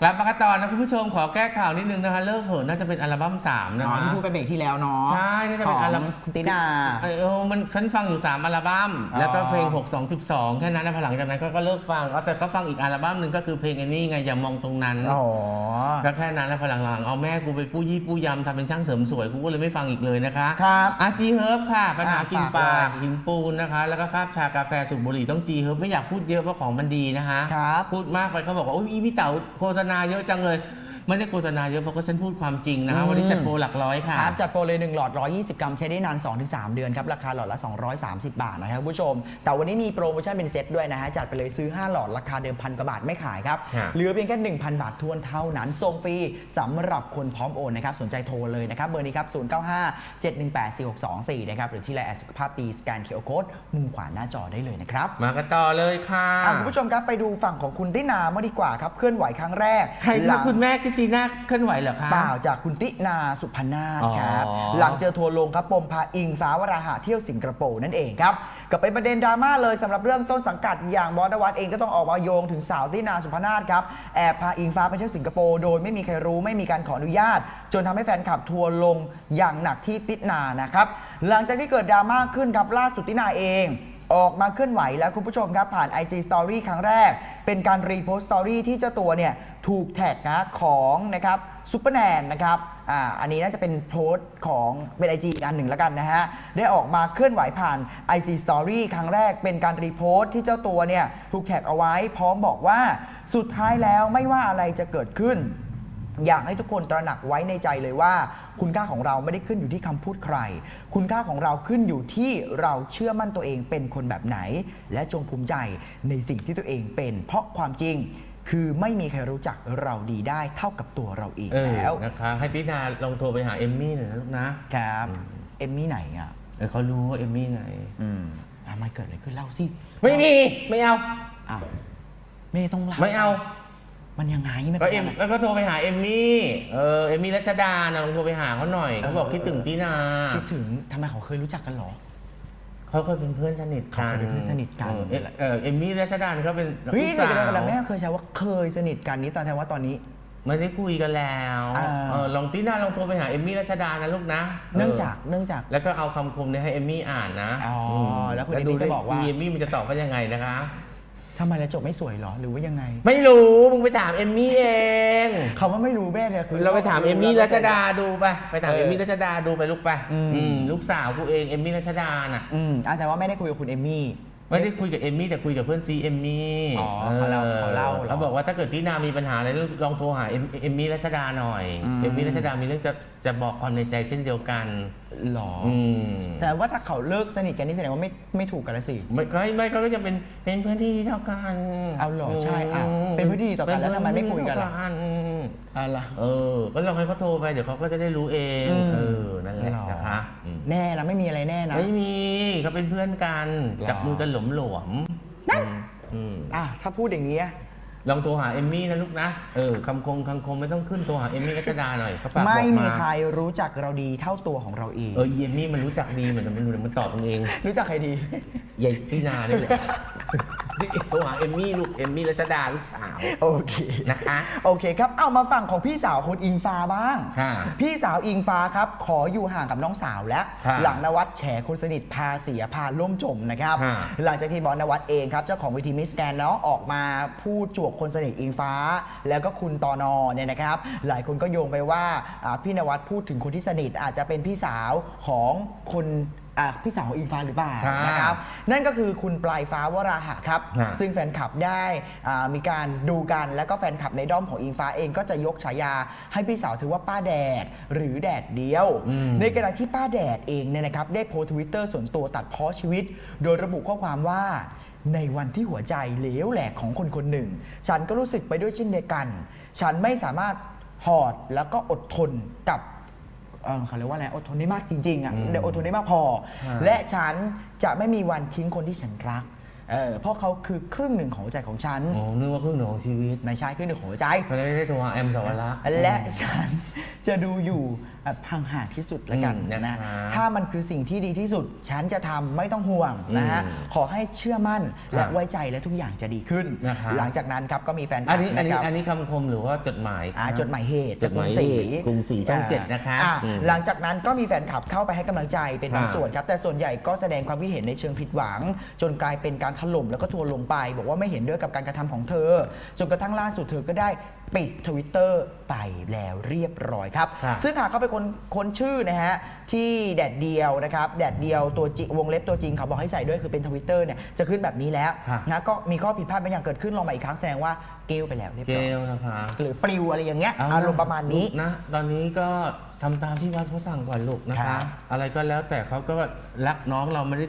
กลับมากันต่อนะคุณผู้ชมขอแก้ข่าวนิดนึงนะคะเลิกเหอะน่าจะเป็นอัลบั้ม3นะอ๋อคะที่พูดไปเบรกที่แล้วเนาะใช่น่าจะเป็นของอัลบั้มคุณตินา เออมันฉันฟังอยู่ 3 อัลบั้ม อ๋อ แล้วก็เพลง 6 2 12 แค่นั้นนะพอหลังจากนั้นก็ก็เลิกฟังเอาแต่ก็ฟังอีกอัลบั้มหนึ่งก็คือเพลงไอ้นี่ไง อย่ามองตรงนั้น อ๋อ ก็แค่นั้นแล้วพอหลังๆ เอาแม่กูไปปู้ยี่ปู้ยำทำเป็นช่างเสริมสวย กูก็เลยไม่ฟังอีกเลยนะคะครับอาจีเฮิร์บค่ะ ปัญหาอะกินฝากปากเลย หินปูนนะคะ แล้วก็คาบชากาแฟสูบบุหรี่ต้องจีเฮิร์บไม่อยากพูดเยอะเพราะของมันดีนะคะ ครับ พูดมากไปเขาบอกว่าโอ้ยอีพี่เต๋าโฆษณาเยอะจังเลย ไม่ได้โฆษณาเยอะเพราะก็ฉันพูดความจริงนะคะอืมวันนี้จัดโปรหลักร้อยค่ะครับจัดโปรเลย 1 หลอด 120 กรัมใช้ได้นาน 2-3 เดือนครับ ราคาหลอดละ 230 บาทนะครับคุณผู้ชม แต่วันนี้มีโปรโมชั่นเป็นเซตด้วยนะฮะจัดไปเลยซื้อ 5 หลอดราคาเดิมพันกว่าบาทไม่ขายครับครับเหลือเพียงแค่ 1,000 บาททวนเท่านั้นส่งฟรีสำหรับคนพร้อมโอนนะครับสนใจโทรเลยนะครับเบอร์นี้ครับ0957184624นะครับหรือที่ไลน์แอดสุขภาพดีสแกนเคอร์โค้ดมุมขวาหน้าจอได้เลยนะครับมากันต่อเลยค่ะอะคุณผู้ชมครับไปดูฝั่งของคุณตินาเมื่อดีกว่าครับเคลื่อนไหวครั้งแรกใครหคะลังคุณแม่คริสติน่าเคลื่อนไหวเหรอคะ เปล่าจากคุณตินาสุพนาถครับ อ๋อหลังเจอทัวร์ลงครับปมพาอิงฟ้าวราหะเที่ยวสิงคโปร์นั่นเองครับก็เป็นประเด็นดราม่าเลยสำหรับเรื่องต้นสังกัดอย่างบอสนวัตเองก็ต้องออกมาโยงถึงสาวตินาสุพนาถครับแอบพาอิงฟ้าไปเที่ยวสิงคโปร์โดยไม่มีใครรู้ไม่มีการขออนุญาต จนทำให้แฟนคลับทัวร์ลงอย่างหนักที่ตินานะครับหลังจากที่เกิดดราม่าขึ้นครับล่าสุดตินาเอง ออกมาเคลื่อนไหวแล้วคุณผู้ชมครับผ่าน IG Story ครั้งแรก เป็นการรีโพสต์สตอรี่ที่เจ้าตัวเนี่ย ถูกแท็กนะของนะครับซูเปอร์แนนนะครับอ่าอันนี้น่าจะเป็นโพสต์ของเป็น IG อีกอันหนึ่งแล้วกันนะฮะ ได้ออกมาเคลื่อนไหวผ่าน IG Story ครั้งแรกเป็นการรีโพสต์ที่เจ้าตัวเนี่ยถูกแท็กเอาไว้พร้อมบอกว่าสุดท้ายแล้วไม่ว่าอะไรจะเกิดขึ้น อยากให้ทุกคนตระหนักไว้ในใจเลยว่า คุณค่าของเราไม่ได้ขึ้นอยู่ที่คำพูดใคร คุณค่าของเราขึ้นอยู่ที่เราเชื่อมั่นตัวเองเป็นคนแบบไหน และจงภูมิใจในสิ่งที่ตัวเองเป็น เพราะความจริง คือไม่มีใครรู้จักเราดีได้เท่ากับตัวเราเองเออแล้วนะคะให้ตินาลองโทรไปหาเอมมี่หน่อยนะลูกนะครับเอมมี่ไหนอะเออเขารู้ว่าเอมมี่ไหนอืมอะมันเกิดอะไรขึ้นเล่าสิไม่มีไม่เอาอ้าวไม่ต้องเล่าไม่เอา มันยังไงมันก็ป็นเอ็มอะไรแล้วก็โทรไปหาเอมมี่เออเอมมี่รัชดานะลองโทรไปหาเขาหน่อยเขาบอกเออคิดถึงตินา คิดถึงทำไมเขาเคยรู้จักกันเหรอ เขาเคยเป็นเพื่อนสนิทกันเขาเคยเป็นเพื่อนสนิทกัน เออเอเออเอมมี่รัชดาเนี่ยเขาเป็นเฮ้ยลูกเดี๋ยวสาวเดี๋ยวเดี๋ยวแม่เคยใช้ว่าเคยสนิทกันนี้ตอนแทนว่าตอนนี้ ไม่ได้คุยกันแล้วอ่า เออลองตินาลองโทรไปหาเอมมี่รัชดานะลูกนะเนื่องจากเนื่องจาก แล้วก็เอาคำคมเนี่ยให้เอมมี่อ่านนะอ๋อมแล้วคุณเอมมี่ก็บอกว่าเอมมี่มันจะตอบว่ายังไงนะคะ ทำไมแล้วจบไม่สวยเหรอหรือว่ายังไงไม่รู้ มึงไปถามเอมมี่เองคำว่าไม่รู้แม่เนี่ยคือ เราไปถามเอมมี่รัชดาดูไปไปถามเออเอมมี่รัชดาดูไปลูกไปอืมอืมลูกสาวกูเองเอมมี่รัชดาน่ะอืมอะแต่ว่าไม่ได้คุยกับคุณเอมมี่ ไม่ได้คุยกับเอมมี่แต่คุยกับเพื่อนซีเอมมี่อ๋อเขาเล่าเขาเล่าเหรอเขาบอกว่าถ้าเกิดที่นามีปัญหาอะไรลองโทรหาเอมเอมมี่รัชดาหน่อยอืม เอมมี่รัชดามีเรื่องจะจะบอกความในใจเช่นเดียวกันหรออืมแต่ว่าถ้าเขาเลิกสนิทกันนี่แสดงว่าไม่ไม่ถูกกันแล้วสิ ไม่ก็ไม่เขาก็จะเป็นเป็นเพื่อนที่ดีเท่ากันเอาเหรอใช่อะเป็นเพื่อนที่ดีต่อกันแล้วทำไมไม่คุยกันล่ะ เป็เพื่อที่ดีต่ออะไรเออ ก็ลองให้เขาโทรไปเดี๋ยวเขาก็จะได้รู้เองอืม เออนั่นแหละหรอ นะคะอืมแน่นะไม่มีอะไรแน่นะ ไม่มีเขาเป็นเพื่อนกันหรอ จับมือกันหลวมหลวมๆอืมอืม อะถ้าพูดอย่างนี้ย ลองโทรหาเอมมี่นะลูกนะ เออคำคงคำคงไม่ต้องขึ้นโทรหาเอมมี่รัชดาหน่อยเขาฝากบอกไม่มามีใครรู้จักเราดีเท่าตัวของเราเอง เออเอมมี่มันรู้จักดีเหมือนกันมันรู้มันตอบเอง รู้จักใครดีใหญ่พี่นานี่แหละ โทรหาเอมมี่ลูกเอมมี่รัชดาลูกสาวโอเค นะคะ โอเคครับ เอามาฝั่งของพี่สาวคุณอิงฟ้าบ้าง ค่ะพี่สาวอิงฟ้าครับ ขออยู่ห่างกับน้องสาวแล้ว ค่ะหลังนวัดแฉคนสนิทพาเสียพาล่มจมนะครับ ค่ะ หลังจากที่บอสนวัดเองครับ เจ้าของวิธีมิสแกนเนาะออกมาพูดจวกคนสนิทอิงฟ้า แล้วก็คุณตอนอเนี่ยนะครับ หลายคนก็โยงไปว่าอ่าพี่นวัดพูดถึงคนที่สนิทอาจจะเป็นพี่สาวของคน อะพี่สาวของอิงฟ้าหรือเปล่าค่ะนะครับนั่นก็คือคุณปลายฟ้าวราหะครับค่ะซึ่งแฟนคลับได้อ่ามีการดูกันแล้วก็แฟนคลับในด้อมของอิงฟ้าเองก็จะยกฉายาให้พี่สาวถือว่าป้าแดดหรือแดดเดียวอืมในขณะที่ป้าแดดเองเนี่ยนะครับได้โพสทวิตเตอร์ส่วนตัวตัดเพ้อชีวิต โดยระบุข้อความว่า ในวันที่หัวใจเหลวแหลกของคนคนหนึ่ง ฉันก็รู้สึกไปด้วยเช่นเดียวกัน ฉันไม่สามารถหอดแล้วก็อดทนกับ เอ่อเขาเรียกว่าอะไรอดทนได้มากจริงๆอะอืมเดี๋ยวอดทนได้มากพอฮะและฉันจะไม่มีวันทิ้งคนที่ฉันรักเออเพราะเขาคือครึ่งหนึ่งของหัวใจของฉันอ๋อนึกว่าครึ่งหนึ่งของชีวิตไม่ใช่ครึ่งหนึ่งของหัวใจไม่ได้โทรหาแอมสาวรักษ์และฉันจะดูอยู่ แบบห่างๆที่สุดละกันอืมนะนะคะถ้ามันคือสิ่งที่ดีที่สุด ฉันจะทำไม่ต้องห่วงนะฮะอืมขอให้เชื่อมั่นและครับไว้ใจและทุกอย่างจะดีขึ้น นะคะหลังจากนั้นครับก็มีแฟนคอัลันบนี้อันนะนี้ครับ อันนี้คำคมหรือว่าจดหมาย อ่าครับจดหมายเหตุจดหมายเหตุกรุงศรีช่องเจ็ดนะคะอ่าอืมหลังจากนั้นก็มีแฟนคลับเข้าไปให้กำลังใจเป็นบางอ่าส่วนครับ แต่ส่วนใหญ่ก็แสดงความคิดเห็นในเชิงผิดหวัง จนกลายเป็นการถล่มแล้วก็ทัวร์ลงไป บอกว่าไม่เห็นด้วยกับการกระทำของเธอ จนกระทั่งล่าสุดเธอก็ได้ ปิดทวิตเตอร์ไปแล้วเรียบร้อยครับ ครับ ซึ่งหากเขาเป็นคนคนชื่อนะฮะที่แดดเดียวนะครับแดดเดียวตัวจริงวงเล็บตัวจริงเขาบอกให้ใส่ด้วยคือเป็นทวิตเตอร์เนี่ยจะขึ้นแบบนี้แล้วครับ นะก็มีข้อผิดพลาดบางอย่างเกิดขึ้นลองมาอีกครั้งแสดงว่าเกลไปแล้วเรียบเกร้อยลนะคะหรือปลิวอะไรอย่างเงี้ยเนะอารมณ์ประมาณนี้นะตอนนี้ก็ทำตามที่วัดเขาสั่งก่อนลูกนะครัคะ บอะไรก็แล้วแต่เขาก็รักน้องเราไม่ได้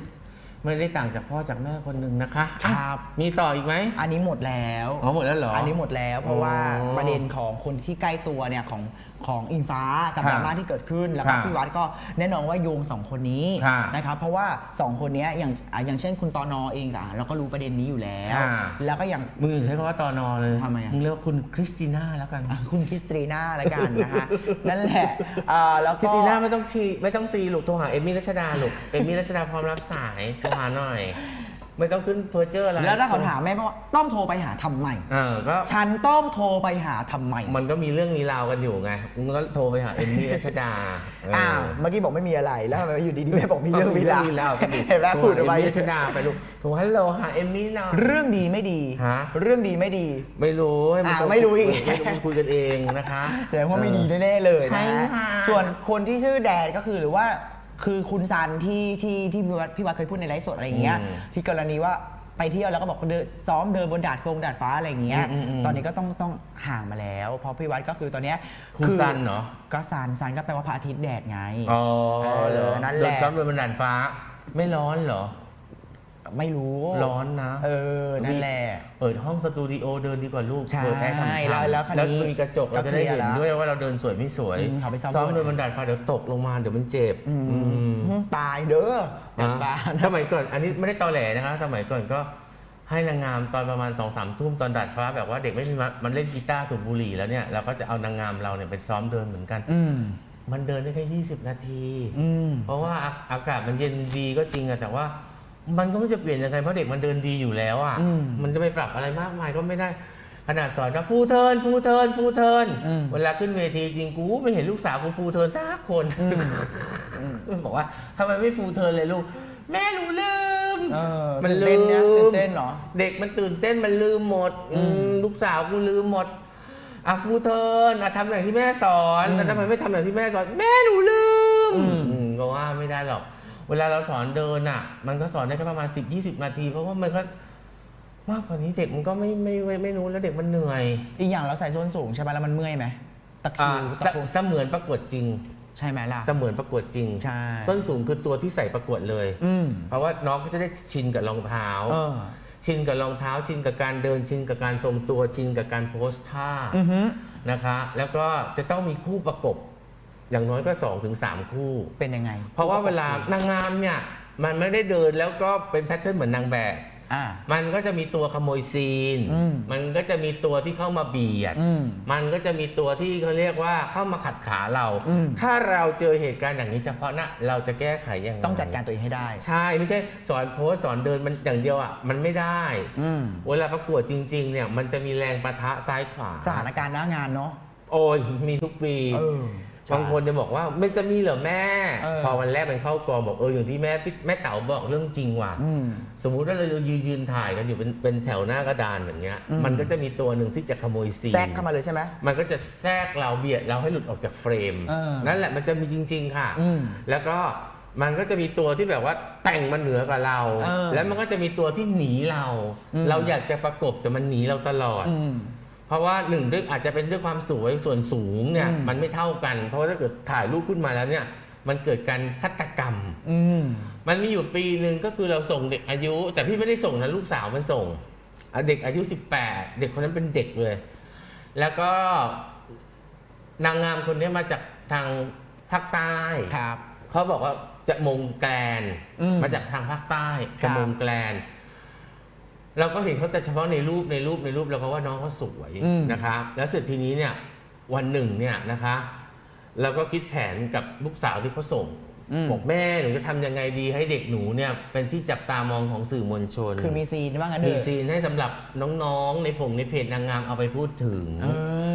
ไม่ได้ต่างจากพ่อจากแม่คนหนึ่งนะคะครับ มีต่ออีกไหมอันนี้หมดแล้ว อ๋อหมดแล้วเหรออันนี้หมดแล้ว เพราะว่าอ๋อประเด็นของคนที่ใกล้ตัวเนี่ยของ ของอิงฟ้ากับครัดบราม่าที่เกิดขึ้นแล้วครัก็บพี่วัดก็แน่นอนว่าโยงสองคนนี้ครับนะครับเพราะว่าสองคนเนี้ยอย่างอะอย่างเช่นคุณตอนอเองอะเราก็รู้ประเด็นนี้อยู่แล้วอ่าแล้วก็อย่างมึงอย่าใช้คำว่าตอนอเลยทำไมอะมึงเรียกว่าคุณคริสติน่าแล้วกันอะคุณคริสตรีน่าละกันนะฮะนั่นแหละอ่าแล้วคริก็สติน่าไม่ต้องชีไม่ต้องซีลูกโทรหาเอมมี่รัชดาลูกเอมมี่รัชดาพร้อมรับสายโทรหาหน่อย ไม่ต้องขึ้นเพอร์เจอร์อะไรแล้วถ้าเขาถามแม่ว่าต้องโทรไปหาทำไม เออก็ฉันต้องโทรไปหาทำไม มันก็มีเรื่องมีราวกันอยู่ไงมึงก็โทรไปหาเอมมี่รัชดาเอ้าว เมื่อกี้บอกไม่มีอะไร แล้วทำไมอยู่ดีๆแม่บอกมีเรื่องมีเรื่ราองวมีราวกันดิเห็นไหมพูดเอาไว้เอมมี่รัชดาไปลูกโทรฮัลโหลหาเอมมี่หน่อย เรื่องดีไม่ดี ฮะ เรื่องดีไม่ดี ไม่รู้ให้มันอ่าต้องไม่รู้อีก ไม่รู้มันคุยกันเองนะคะแสดงว่าไม่ดีแน่ๆเลยใช่นะค่ะ ส่วนคนที่ชื่อแดดก็คือหรือว่า คือคุณซันที่ที่ที่พี่วัดพี่วัดเคยพูดในไลฟ์สดอะไรอย่างเงี้ยอืมที่กรณีว่าไปเที่ยวแล้วก็บอกเดินซ้อมเดินบนดาดฟงดาดฟ้าอะไรอย่างเงี้ยอืมอืมอืมตอนนี้ก็ต้องต้องห่างมาแล้ว เพราะพี่วัดก็คือตอนเนี้ยคุณซันเหรอ ก็ซันซันก็แปลว่าพระอาทิตย์แดดไง อ๋อเออเหรอนั่นแหละ โดนซ้อมโดนบันดาลฟ้า ไม่ร้อนเหรอ ไม่รู้ร้อนนะ เออ นั่นแหละ เปิดห้องสตูดิโอเดินดีกว่าลูกใช่เปิดแอร์ฉ่ำๆแล้วแล้วคราวนี้แล้วมีกระจกเราจะได้เห็นก็เคลียร์แล้วด้วยว่าเราเดินสวยไม่สวยอืมเขาไปซ้อมซ้อมด้วยโดนบันดาลฟ้าเดี๋ยวตกลงมาเดี๋ยวมันเจ็บอืมตายเด้อดาดฟ้าอะสมัยก่อนอันนี้ไม่ได้ตอแหลนะคะสมัยก่อนก็ให้นางงามตอนประมาณ2องสามทุ่มตอนดาดฟ้าแบบว่าเด็กไม่มีมันมันเล่นกีตาร์สูบบุหรี่แล้วเนี่ยเราก็จะเอานางงามเราเนี่ยไปซ้อมเดินเหมือนกันอืมมันเดินได้แค่ 20 นาทีอืมเพราะว่าอาอากาศมันเย็นดีก็จริงอะแต่ว่า มันก็ไม่จะเปลี่ยนยังไงเพราะเด็กมันเดินดีอยู่แล้วอะอืมมันจะไปปรับอะไรมากมายก็ไม่ได้ขนาดสอนว่าฟูเทิร์นฟูเทิร์นฟูเทิร์นอืมเวลาขึ้นเวทีจริงกูไม่เห็นลูกสาวกูฟูเทิร์นสักคนมันบอกว่าทำไมไม่ฟูเทิร์นเลยลูก แม่หนูลืมเออมันตื่นลืเต้นมเนี่ยตื่นเต้นเหรอเด็กมันตื่นเต้นมันลืมหมดอืมลูกสาวกูลืมหมดอะฟูเทิร์นอะทำอย่างที่แม่สอนแล้วทำไมไม่ทำอย่างที่แม่สอน แม่หนูลืมอืมอืมก็ว่าไม่ได้หรอก เวลาเราสอนเดินอะ มันก็สอนได้แค่ประมาณ 10 20 นาที เพราะว่ามันก็มากกว่านี้เด็กมันก็ไม่ไม่ไม่ไม่รู้แล้วเด็กมันเหนื่อยอีกอย่างเราใส่ส้นสูงใช่ไหมแล้วมันเมื่อยไหมตะคริอ่าวตะเสครุเสมือนประกวดจริง ใช่ไหมล่ะ เสมือนประกวดจริง ใช่ ส้นสูงคือตัวที่ใส่ประกวดเลย อืมเพราะว่าน้องก็จะได้ชินกับรองเท้า เออ ชินกับรองเท้า ชินกับการเดิน ชินกับการทรงตัว ชินกับการโพสท่าอือฮึนะคะ แล้วก็จะต้องมีคู่ประกบ อย่างน้อยก็2-3ถึง3คู่ เป็นยังไงเพราะว่าเวลานางงามเนี่ยมันไม่ได้เดินแล้วก็เป็นแพทเทิร์นเหมือนนางแบบ อ่า มันก็จะมีตัวขโมยซีน อืมมันก็จะมีตัวที่เข้ามาเบียด อืมมันก็จะมีตัวที่เขาเรียกว่าเข้ามาขัดขาเรา อืม ถ้าเราเจอเหตุการณ์อย่างนี้เฉพาะหนะเราจะแก้ไขยังไงต้องจัดการตัวเองให้ได้ ใช่ไม่ใช่สอนโพสสอนเดินมันอย่างเดียวอะมันไม่ได้ อืมเวลาประกวดจริง ๆ เนี่ยมันจะมีแรงปะทะซ้ายขวา สถานการณ์หน้างานเนาะ โอ้ยมีทุกปี เออใช่ บางคนจะบอกว่ามันจะมีเหรอแม่เออพอวันแรกมันเข้ากองบอกเอออย่างที่แม่พี่แม่เต๋าบอกเรื่องจริงว่ะอืมสมมุติว่าเรายืนยืนถ่ายกันอยู่เป็นเป็นแถวหน้ากระดานอย่างเงี้ยอืมมันก็จะมีตัวหนึ่งที่จะขโมยซีนแทรกเข้ามาเลยใช่ไหมมันก็จะแทรกเราเบียดเราให้หลุดออกจากเฟรมเออนั่นแหละมันจะมีจริง ๆ ค่ะอืมแล้วก็มันก็จะมีตัวที่แบบว่าแต่งมันเหนือกว่าเราเออแล้วมันก็จะมีตัวที่หนีเราอืมเราอยากจะประกบแต่มันหนีเราตลอดอืม เพราะว่าหนึ่งด้วยอาจจะเป็นด้วยความสวยส่วนสูงเนี่ย อืม มันไม่เท่ากัน เพราะว่าถ้าเกิดถ่ายรูปขึ้นมาแล้วเนี่ย มันเกิดการฆาตกรรม อืมมันมีอยู่ปีหนึ่งก็คือเราส่งเด็กอายุ แต่พี่ไม่ได้ส่งนะลูกสาวมันส่งอะเด็กอายุ 18 เด็กคนนั้นเป็นเด็กเลย แล้วก็นางงามคนนี้มาจากทางภาคใต้ ครับ เขาบอกว่าจะมงแกลนอืมมาจากทางภาคใต้ครัจะบ มงแกลน เราก็เห็นเขาแต่เฉพาะในรูปในรูปในรูปเราก็ว่าน้องเขาสวยนะคะ แล้วเสร็จทีนี้เนี่ยวันหนึ่งเนี่ยนะคะแล้วก็คิดแผนกับลูกสาวที่เขาส่งอืมบอกแม่หนูจะทำยังไงดีให้เด็กหนูเนี่ยเป็นที่จับตามองของสื่อมวลชนคือมีซีนว่างั้นเถมีอะซีนให้สำหรับน้องๆในผงในเพจนางงามเอาไปพูดถึง เอ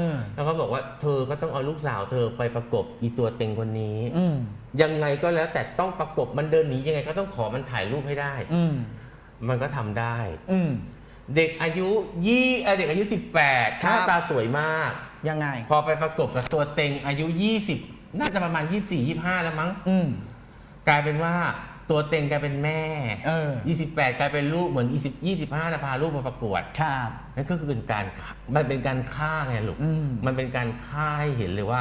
อแล้วก็บอกว่าเธอก็ต้องเอาลูกสาวเธอไปประกบอีตัวเต็งคนนี้ อืมยังไงก็แล้วแต่ต้องประกบมันเดินหนียังไงก็ต้องขอมันถ่ายรูปให้ได้ อืม มันก็ทำได้ อืม เด็กอายุยี่เอ่อเด็กอายุ 18หครับ น้าตาสวยมาก ยังไง พอไปประกบกับตัวเต็งอายุ 20 น่าจะประมาณ 24 25 แล้วมั้ง อืม กลายเป็นว่าตัวเต็งกลายเป็นแม่ เออ 28 กลายเป็นลูกเหมือน 20 25นะพาลูกมาประกวด ครับ นั่นก็คือเป็นการฆ่ามันเป็นการฆ่าไงลูก อืม มันเป็นการฆ่าให้เห็นเลยว่า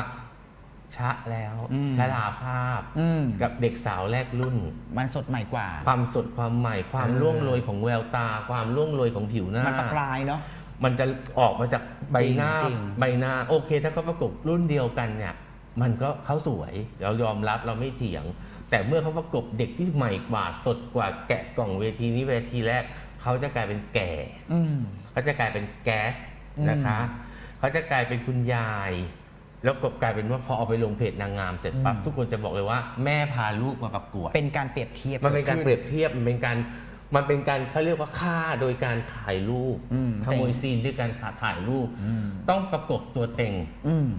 ชะแล้วอืมชราภาพอืมกับเด็กสาวแรกรุ่น มันสดใหม่กว่า ความสดความใหม่ ความเออร่วงโรยของแววตา ความร่วงโรยของผิวหน้า มันประปรายเนาะมันจะออกมาจากใบหน้าจริงใบหน้าโอเค ถ้าเขาประกบรุ่นเดียวกันเนี่ยมันก็เขาสวยเรายอมรับเราไม่เถียง แต่เมื่อเขาประกบเด็กที่ใหม่กว่าสดกว่าแกะกล่องเวทีนี้เวทีแรกเขาจะกลายเป็นแก่อืมเขาจะกลายเป็นแก๊สอืมนะคะเขาจะกลายเป็นคุณยาย แล้วก็กลายเป็นว่าพอเอาไปลงเพจนางงามเสร็จปั๊บทุกคนจะบอกเลยว่าแม่พาลูกมาประกวด เป็นการเปรียบเทียบมันเป็นการดเปรียบเทียบมันเป็นการมันเป็นการเขาเรียกว่าฆ่าโดยการถ่ายรูปอืมขโมยซีนด้วยการถ่ายรูป ต้องประกบตัวเต็งอืม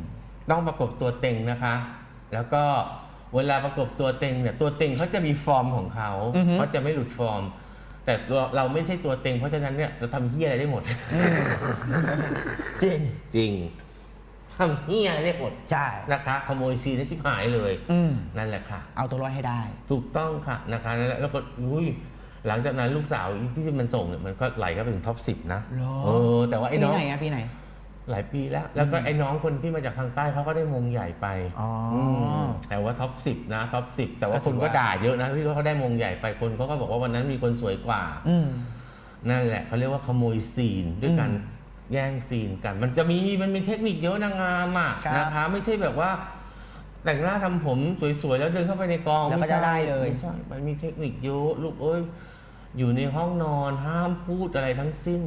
ต้องประกบตัวเต็งนะคะ แล้วก็เวลาประกบตัวเต็งเนี่ยตัวเต็งเขาจะมีฟอร์มของเขาอือฮึเขาจะไม่หลุดฟอร์ม แต่ตัวเราไม่ใช่ตัวเต็งเพราะฉะนั้นเนี่ยเราทำเฮี้ยอะไรได้หมดจริงจริง ทำเฮี้ยอะไรได้หมดใช่ นะคะขโมยซีนได้ชิบหายเลยอืม นั่นแหละค่ะ เอาตัวรอดให้ได้ ถูกต้องค่ะนะคะแล้วแล้วก็อุ้ยหลังจากนั้นลูกสาวที่มันส่งเนี่ยมันก็ไหลก็ไปถึงท็อปสิบนะหรอ เออแต่ว่าไอ้ปีน้องไหนอะปีไหน หลายปีแล้ว แล้วก็ไอ้น้องคนที่มาจากทางใต้เขาก็ได้มงใหญ่ไปอ๋ออื มแต่ว่าท็อปสิบนะท็อปสิบแต่ว่าก็คถืนอก็ว่าด่าเยอะนะที่เขาได้มงใหญ่ไปคนเขาก็บอกว่าวันนั้นมีคนสวยกว่า อืม นั่นแหละเขาเรียกว่าขโมยซีนด้วยการอืม แย่งซีนกัน มันจะมีมันมีเทคนิคเยอะนางงามอะครับนะคะไม่ใช่แบบว่า แต่งหน้าทำผมสวยๆ แล้วเดินเข้าไปในกองแล้วก็ไม่ใช่จะได้เลย ไม่ใช่มันมีเทคนิคเยอะลูกเอ้ยอยู่ในห้องนอนห้ามพูดอะไรทั้งสิ้น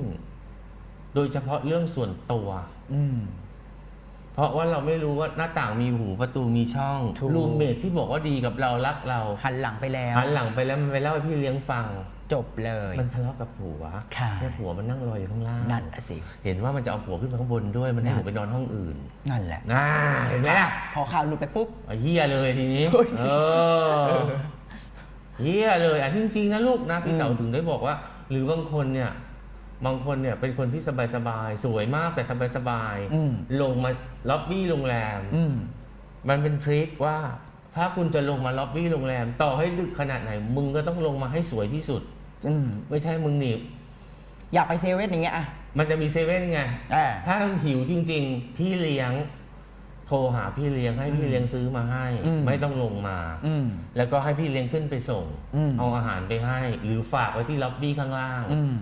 โดยเฉพาะเรื่องส่วนตัว อืม เพราะว่าเราไม่รู้ว่าหน้าต่างมีหูประตูมีช่องถูก รูมเมทที่บอกว่าดีกับเรารักเราหันหลังไปแล้ว หันหลังไปแล้วมันไปเล่าให้พี่เลี้ยงฟัง จบเลย มันทะเลาะกับผัวค่ะแค่ผัวมันนั่งรออยู่ข้างล่าง นั่นน่ะสิ เห็นว่ามันจะเอาผัวขึ้นไปข้างบนด้วย มันให้หนูไปนอนห้องอื่นนั่นแหละ น่าเห็นไหมล่ะพอข่าวหลุดไปปุ๊บ เอาเฮียเลยทีนี้เฮ้ยเออเฮียเลยอะจริงๆนะลูกนะพี่อืมเต๋าถึงได้บอกว่า หรือบางคนเนี่ย บางคนเนี่ยเป็นคนที่สบายๆ สวยมากแต่สบายอืม ๆ ลงมาล็อบบี้โรงแรม อืม มันเป็นทริคว่า ถ้าคุณจะลงมาล็อบบี้โรงแรม ต่อให้ดึกขนาดไหน มึงก็ต้องลงมาให้สวยที่สุด อืมไม่ใช่มึงหนีบอยากไปเซเว่นอย่างเงี้ยอะมันจะมีเซเว่นไงเออถ้าหิวจริง ๆ พี่เลี้ยง โทรหาพี่เลี้ยงให้พี่เลี้ยงซื้อมาให้ อืม ไม่ต้องลงมา อืม แล้วก็ให้พี่เลี้ยงขึ้นไปส่ง อืม เอาอาหารไปให้ หรือฝากไว้ที่ล็อบบี้ข้างล่าง อืม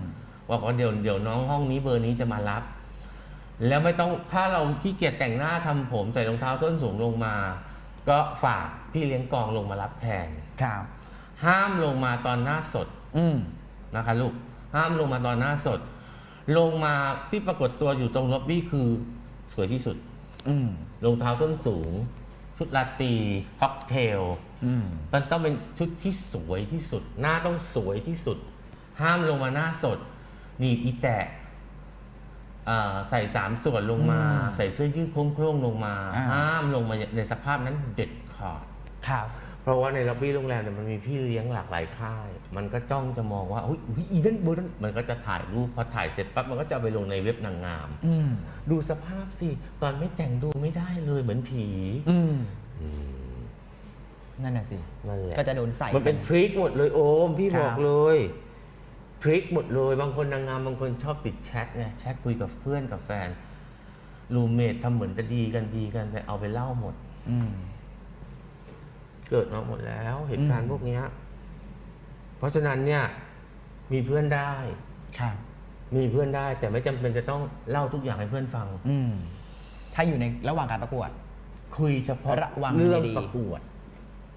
บอกว่าเดี๋ยวเดี๋ยวน้องห้องนี้เบอร์นี้จะมารับ แล้วไม่ต้องถ้าเราขี้เกียจแต่งหน้าทำผมใส่รองเท้าส้นสูงลงมา ก็ฝากพี่เลี้ยงกองลงมารับแทน ครับ ห้ามลงมาตอนหน้าสด อืมนะคะลูกห้ามลงมาตอนหน้าสด ลงมาที่ปรากฏตัวอยู่ตรงล็อบบี้คือสวยที่สุด อืมรองเท้าส้นสูง ชุดลาตรีค็อกเทลอืมมันต้องเป็นชุดที่สวยที่สุด หน้าต้องสวยที่สุด ห้ามลงมาหน้าสดหนีบอีแตะอ่าใส่สามส่วนลงมาอืมใส่เสื้อยืดโค้งๆลงมา อ่า ห้ามลงมาในสภาพนั้นเด็ดขาด ครับ เพราะว่าในล็อบบี้โรงแรมเนี่ยมันมีพี่เลี้ยงหลากหลายค่าย มันก็จ้องจะมองว่าอุ้ยอุ๊ยอีนั่นเบอร์นั้นมันก็จะถ่ายรูปพอถ่ายเสร็จปั๊บมันก็จะเอาไปลงในเว็บนางงามอืมดูสภาพสิตอนไม่แต่งดูไม่ได้เลยเหมือนผีอืมนั่นน่ะสินั่นแหละก็จะโดนใส่มันเป็นทริคหมดเลยโอมพี่ครับบอกเลยทริคหมดเลย บางคนนางงามบางคนชอบติดแชทไงแชทคุยกับเพื่อนกับแฟนรูเมททำเหมือนจะดีกันดีกันแต่เอาไปเล่าหมด อืม เกิดมาหมดแล้ว เหตุการอืณ์มพวกเนี้ยเพราะฉะนั้นเนี่ยมีเพื่อนได้ครับมีเพื่อนได้ แต่ไม่จำเป็นจะต้องเล่าทุกอย่างให้เพื่อนฟัง อืมถ้าอยู่ในระหว่างการประกวด คุยเฉพาะระวังเรื่องให้ดีประกวด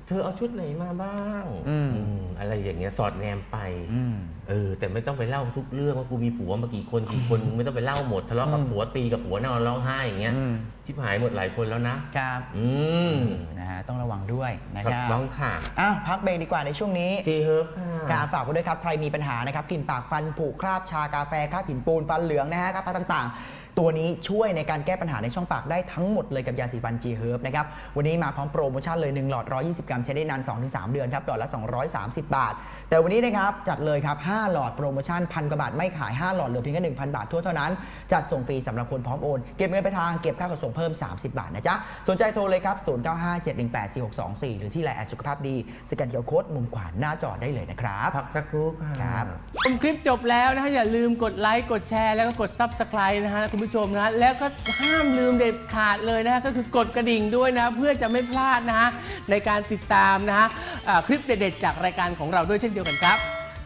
เธอเอาชุดไหนมาบ้างอืม อืมอะไรอย่างเงี้ยสอดแนมไปอืม เออ แต่ไม่ต้องไปเล่าทุกเรื่องว่ากูมีผัวมากี่คนกี่คนมึงไม่ต้องไปเล่าหมดทะเลาะกับผัวตีกับผัวนอนร้องไห้อย่างเงี้ยอืม ชิบหายหมดหลายคนแล้วนะ ครับอืมนะฮะต้องระวังด้วยนะถูคกรับต้องค่ะอ้าวพักเบรกดีกว่าในช่วงนี้จีเฮิร์บกาค่ะ ฝากไว้ด้วยครับ ใครมีปัญหานะครับกลิ่นปากฟันผุคราบชากาแฟคราบหินปูนฟันเหลืองนะฮะครับพัต่างๆ ตัวนี้ช่วยในการแก้ปัญหาในช่องปากได้ทั้งหมดเลยกับยาสีฟัน G Herb นะครับ วันนี้มาพร้อมโปรโมชั่นเลย 1 หลอด 120 กรัมใช้ได้นาน 2-3 เดือนครับหลอดละ 230 บาท แต่วันนี้นะครับ จัดเลยครับ 5 หลอดโปรโมชั่นพันกว่าบาทไม่ขาย 5 หลอดเหลือเพียงแค่1,000 บาททั่วเท่านั้น จัดส่งฟรีสำหรับคนพร้อมโอน เก็บเงินไปลายทางเก็บค่าขนส่งเพิ่ม 30 บาทนะจ๊ะสนใจโทรเลยครับ0957184624 หรือที่ไลน์แอดสุขภาพดีสแกนเคียร์โค้ดมุมขวาหน้าจอได้เลยนะครับพักสักครู่ค่ะครับชมคลิปจบแล้วนะฮะอย่าลืมกดไลค์กดแชร์แล้วก็กด Subscribe นะฮะคุณผู้ชมนะแล้วก็ห้ามลืมเด็ดขาดเลยนะก็คือกดกระดิ่งด้วยนะ เพื่อจะไม่พลาดนะในการติดตามนะคลิปเด็ดๆจากรายการของเราด้วยเช่นเดียวกันครับ